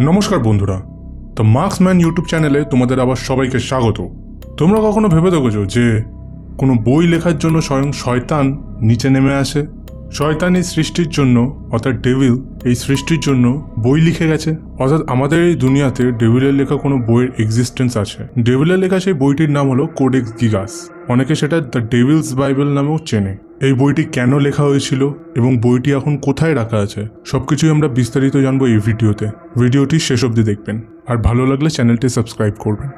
নমস্কার বন্ধুরা তো মার্কসম্যান ইউটিউব চ্যানেলে তোমাদের আবার সবাইকে স্বাগত। তোমরা কখনো ভেবে দেখেছ যে কোনো বই লেখার জন্য স্বয়ং শয়তান নিচে নেমে আসে? শয়তান এই সৃষ্টির জন্য, অর্থাৎ ডেভিল এই সৃষ্টির জন্য বই লিখে গেছে। অর্থাৎ আমাদের এই দুনিয়াতে ডেভিলের লেখা কোনো বইয়ের এক্সিস্টেন্স আছে। ডেভিলের লেখা সেই বইটির নাম হলো কোডেক্স গিগাস অনেকে সেটা দ্য ডেভিলস বাইবেল নামেও চেনে। এই বইটি কেন লেখা হয়েছিল এবং বইটি এখন কোথায় রাখা আছে সব কিছুই আমরা বিস্তারিত জানব এই ভিডিওতে। ভিডিওটি শেষ অবধি দেখবেন। আর ভালো লাগলে চ্যানেলটি সাবস্ক্রাইব করবেন।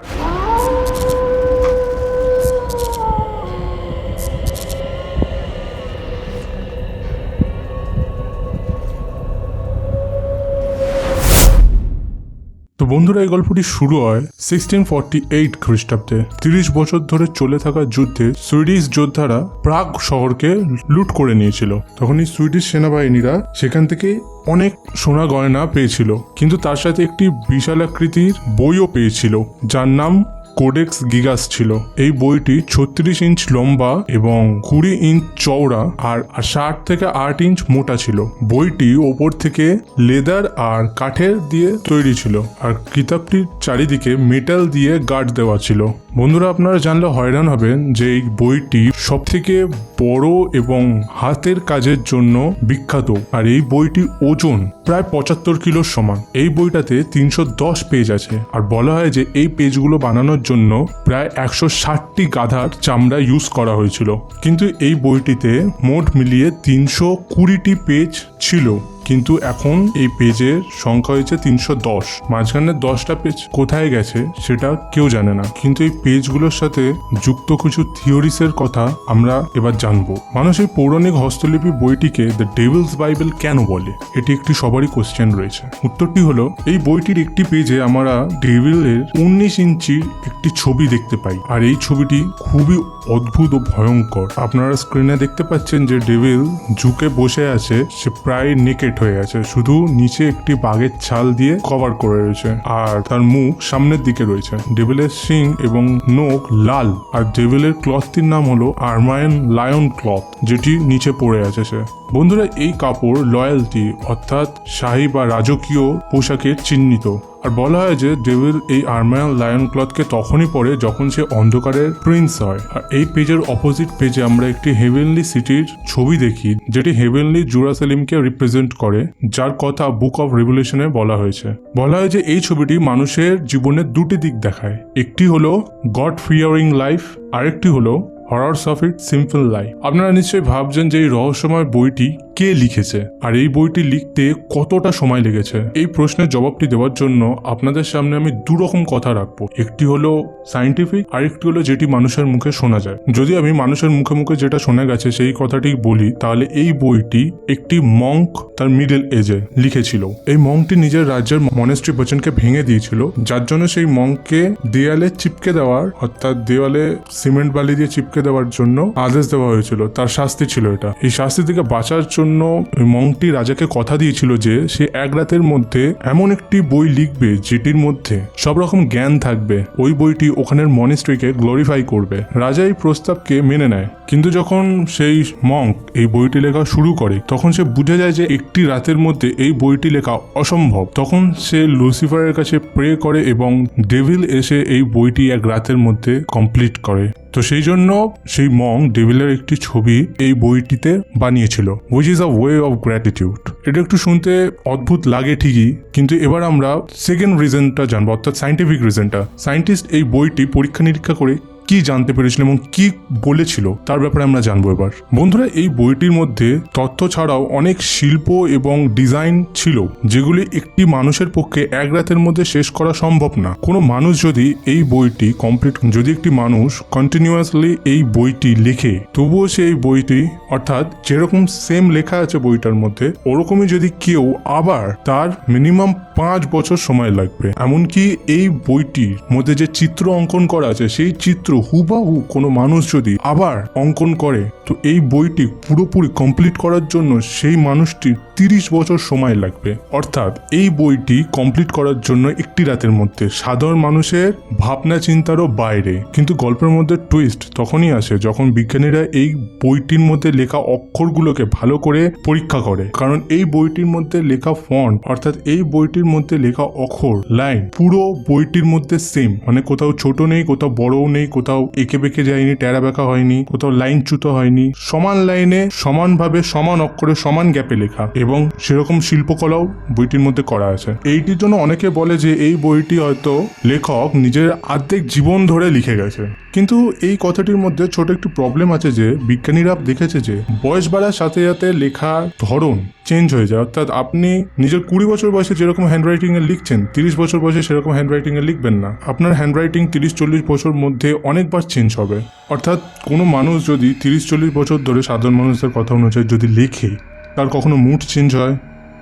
বন্ধুরা, এই গল্পটি শুরু হয় সিক্সটিন ফর্টি এইট খ্রিস্টাব্দে। তিরিশ বছর ধরে চলে থাকা যুদ্ধে সুইডিশ যোদ্ধারা প্রাগ শহরকে লুট করে নিয়েছিল। তখনই সুইডিশ সেনাবাহিনীরা সেখান থেকে অনেক সোনা গয়না পেয়েছিল, কিন্তু তার সাথে একটি বিশাল আকৃতির বইও পেয়েছিল, যার নাম কোডেক্স গিগাস ছিল। এই বইটি ছত্রিশ ইঞ্চ লম্বা এবং কুড়ি ইঞ্চ চওড়া আর ষাট থেকে আট ইঞ্চ মোটা ছিল। বইটি ওপর থেকে লেদার আর কাঠের দিয়ে তৈরি ছিল আর কিতাবটির চারিদিকে মেটাল দিয়ে গার্ড দেওয়া ছিল। বন্ধুরা, আপনারা জানলে হয়রান হবেন যে এই বইটি সব থেকে বড় এবং হাতের কাজের জন্য বিখ্যাত। আর এই বইটি ওজন প্রায় পঁচাত্তর কিলোর সমান। এই বইটাতে তিনশো দশ পেজ আছে। আর বলা হয় যে এই পেজগুলো বানানোর জন্য প্রায় একশো ষাটটি গাধার চামড়া ইউজ করা হয়েছিল। কিন্তু এই বইটিতে মোট মিলিয়ে তিনশো কুড়িটি পেজ ছিল। কিন্তু এখন এই পেজের সংখ্যা হয়েছে তিনশো দশ। মাঝখানে দশটা পেজ কোথায় গেছে সেটা কেউ জানে না। কিন্তু এই পেজগুলোর সাথে যুক্ত কিছু থিওরিসের কথা আমরা এবার জানব। মানুষ এই পৌরাণিক হস্তলিপি বইটিকে দ্য ডেভিলস বাইবেল কেন বলে? এটি একটি সবারই কোশ্চেন রয়েছে। উত্তরটি হলো, এই বইটির একটি পেজে আমরা ডেভিলের উনিশ ইঞ্চির একটি ছবি দেখতে পাই। আর এই ছবিটি খুবই অদ্ভুত ও ভয়ঙ্কর। আপনারা স্ক্রিনে দেখতে পাচ্ছেন যে ডেভিল ঝুঁকে বসে আছে, সে প্রায় নেকেট হয়ে গেছে। শুধু নিচে একটি বাঘের ছাল দিয়ে কভার করে রয়েছে। আর তার মুখ সামনের দিকে রয়েছে। ডেভিলের সিং এবং নোক লাল। আর ডেভিলের ক্লথটির নাম হলো আর্মায়ন লায়ন ক্লথ যেটি নিচে পড়ে আছে সে। বন্ধুরা, এই কাপড় লয়্যালটি অর্থাৎ শাহী বা রাজকীয় পোশাকের চিহ্নিত। আর বলা হয় যে ডেভিল এই আর্মায়ন লায়ন ক্লথকে তখনই পরে যখন সে অন্ধকারের প্রিন্স হয়। আর এই পেজের অপোজিট পেজে আমরা একটি হেভেনলি সিটির ছবি দেখি, যেটি হেভেনলি জুরাসালিমকে রিপ্রেজেন্ট করে, যার কথা বুক অফ রেভুলেশনে বলা হয়েছে। বলা হয় যে, এই ছবিটি মানুষের জীবনের দুটি দিক দেখায়। একটি হলো গড ফিয়ারিং লাইফ আরেকটি হলো horrors of it simple life আপনারা নিশ্চয়ই ভাবছেন যে এই রহস্যময় বইটি কে লিখেছে? আর এই বইটি লিখতে কতটা সময় লেগেছে? এই প্রশ্নের জবাবটি দেওয়ার জন্য আপনাদের সামনে আমি দু রকম কথা রাখব। একটি হলো সাইন্টিফিক আরেকটি হলো যেটি মানুষের মুখে শোনা যায়। যদি আমি মানুষের মুখে মুখে যেটা শোনা গেছে সেই কথাটি বলি, তাহলে এই বইটি একটি মঙ্ক তার মিডল এজে লিখেছিল। এই মঙ্কটি নিজের রাজ্যের মনেস্ট্রি বচনকে ভেঙে দিয়েছিল, যার জন্য সেই মঙ্ককে দেয়ালে চিপকে দেওয়ার, অর্থাৎ দেওয়ালে সিমেন্ট বালি দিয়ে চিপকে দেওয়ার জন্য আদেশ দেওয়া হয়েছিল। তার শাস্তি ছিল এটা। এই শাস্তি থেকে বাঁচার জন্য মঙ্কটি রাজাকে কথা দিয়েছিল যে সে এক রাতের মধ্যে এমন একটি বই লিখবে যেটির মধ্যে সব রকম জ্ঞান থাকবে। ওই বইটি ওখানের মনিস্ট্রিকে গ্লোরিফাই করবে। রাজা এই প্রস্তাবকে মেনে নেয়। কিন্তু যখন সেই মঙ্ক এই বইটি লেখা শুরু করে, তখন সে বুঝে যায় যে একটি রাতের মধ্যে এই বইটি লেখা অসম্ভব। তখন সে লুসিফারের কাছে প্রে করে এবং ডেভিল এসে এই বইটি এক রাতের মধ্যে কমপ্লিট করে। তো সেই জন্য সেই মং ডেভিলের একটি ছবি এই বইটিতে বানিয়েছিল which is a way of gratitude এটা একটু শুনতে অদ্ভুত লাগে ঠিকই, কিন্তু এবার আমরা সেকেন্ড রিজনটা জানব, অর্থাৎ সাইন্টিফিক রিজনটা সাইন্টিস্ট এই বইটি পরীক্ষা নিরীক্ষা করে কি জানতে পেরেছিল এবং কি বলেছিল, তার ব্যাপারে আমরা জানব এবার। বন্ধুরা, এই বইটির মধ্যে তথ্য ছাড়াও অনেক শিল্প এবং ডিজাইন ছিল, যেগুলি একটি মানুষের পক্ষে এক রাতের মধ্যে শেষ করা সম্ভব না। কোনো মানুষ যদি এই বইটি কমপ্লিট যদি একটি মানুষ কন্টিনিউয়াসলি এই বইটি লেখে, তবুও সে এই বইটি, অর্থাৎ যেরকম সেম লেখা আছে বইটার মধ্যে, ওরকমই যদি কেউ আবার তার মিনিমাম পাঁচ বছর সময় লাগবে। এমনকি এই বইটির মধ্যে যে চিত্র অঙ্কন করা আছে, সেই চিত্র হুবাহু কোনো মানুষ যদি আবার অঙ্কন করে, তো এই বইটি পুরোপুরি কমপ্লিট করার জন্য সেই মানুষটির তিরিশ বছর সময় লাগবে। অর্থাৎ এই বইটি কমপ্লিট করার জন্য একটি রাতের মধ্যে। সাধারণ মানুষের ভাবনা চিন্তারও বাইরে। কিন্তু গল্পের মধ্যে টুইস্ট তখনই আসে যখন বিজ্ঞানীরা এই বইটির মধ্যে লেখা অক্ষরগুলোকে ভালো করে পরীক্ষা করে। কারণ এই বইটির মধ্যে লেখা ফন্ট অর্থাৎ এই বইটির মধ্যে লেখা অক্ষর লাইন পুরো বইটির মধ্যে সেম মানে কোথাও ছোট নেই, কোথাও বড়ও নেই, কোথাও এঁকে বেঁকে যায়নি, টেরা বেঁকা হয়নি, কোথাও লাইন চ্যুত হয়নি। সমান লাইনে সমানভাবে সমান অক্ষরে সমান গ্যাপে লেখা। এবং সেরকম শিল্পকলাও বইটির মধ্যে করা আছে। এইটির জন্য অনেকে বলে যে এই বইটি হয়তো লেখক নিজের আর্ধেক জীবন ধরে লিখে গেছে। কিন্তু এই কথাটির মধ্যে ছোট একটি প্রবলেম আছে যে বিজ্ঞানীরা দেখেছে যে বয়স বাড়ার সাথে সাথে লেখার ধরন চেঞ্জ হয়ে যায়। অর্থাৎ আপনি নিজের কুড়ি বছর বয়সে যেরকম হ্যান্ডরাইটিং এ লিখছেন, তিরিশ বছর বয়সে সেরকম হ্যান্ডরাইটিং এ লিখবেন না। আপনার হ্যান্ডরাইটিং তিরিশ চল্লিশ বছর মধ্যে অনেকবার চেঞ্জ হবে। অর্থাৎ কোনো মানুষ যদি তিরিশ চল্লিশ বছর ধরে সাধারণ মানুষদের কথা অনুযায়ী যদি লেখে তার কখনো মুড চেঞ্জ হয়?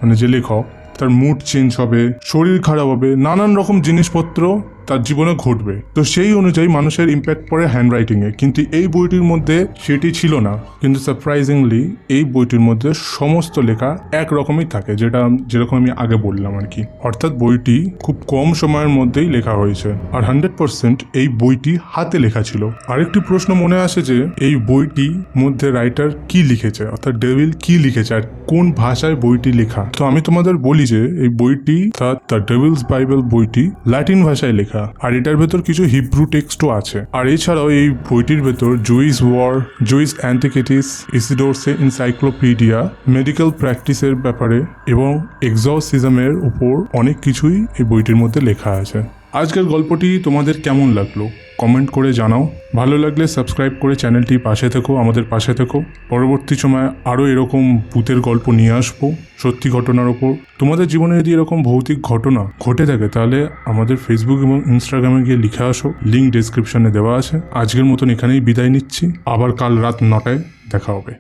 মানে যে লেখক, তার মুড চেঞ্জ হবে, শরীর খারাপ হবে, নানান রকম জিনিসপত্র তার জীবনে ঘটবে। তো সেই অনুযায়ী মানুষের ইম্প্যাক্ট পড়ে হ্যান্ড রাইটিংয়ে কিন্তু এই বইটির মধ্যে সেটি ছিল না। কিন্তু সারপ্রাইজিংলি এই বইটির মধ্যে সমস্ত লেখা একরকমই থাকে, যেটা যেরকম আমি আগে বললাম আর কি। অর্থাৎ বইটি খুব কম সময়ের মধ্যেই লেখা হয়েছে। আর হান্ড্রেড পার্সেন্ট এই বইটি হাতে লেখা ছিল। আরেকটি প্রশ্ন মনে আসে যে, এই বইটি মধ্যে রাইটার কি লিখেছে? অর্থাৎ ডেভিল কি লিখেছে? আর কোন ভাষায় বইটি লেখা? তো আমি তোমাদের বলি যে, এই বইটি দ্য ডেভিলস বাইবেল বইটি ল্যাটিন ভাষায় লেখা। আর এটার ভেতর কিছু হিব্রু টেক্সটও আছে। আর এছাড়াও এই বইটির ভেতর জুইস ওয়ার, জুইস অ্যান্টিকেটিস, ইসিডোরসে ইনসাইক্লোপিডিয়া মেডিকেল প্র্যাকটিসের ব্যাপারে এবং এক্সসিজমের উপর অনেক কিছুই এই বইটির মধ্যে লেখা আছে। আজকের গল্পটি তোমাদের কেমন লাগল? কমেন্ট করে জানাও। ভালো লাগলে সাবস্ক্রাইব করে চ্যানেলটি পাশে থেকো, আমাদের পাশে থেকো। পরবর্তী সময় আরও এরকম ভূতের গল্প নিয়ে আসব সত্যি ঘটনার ওপর। তোমাদের জীবনে যদি এরকম ভৌতিক ঘটনা ঘটে থাকে, তাহলে আমাদের ফেসবুক এবং ইনস্টাগ্রামে গিয়ে লিখে আসো। লিঙ্ক ডিসক্রিপশনে দেওয়া আছে। আজকের মতন এখানেই বিদায় নিচ্ছি। আবার কাল রাত নটায় দেখা হবে।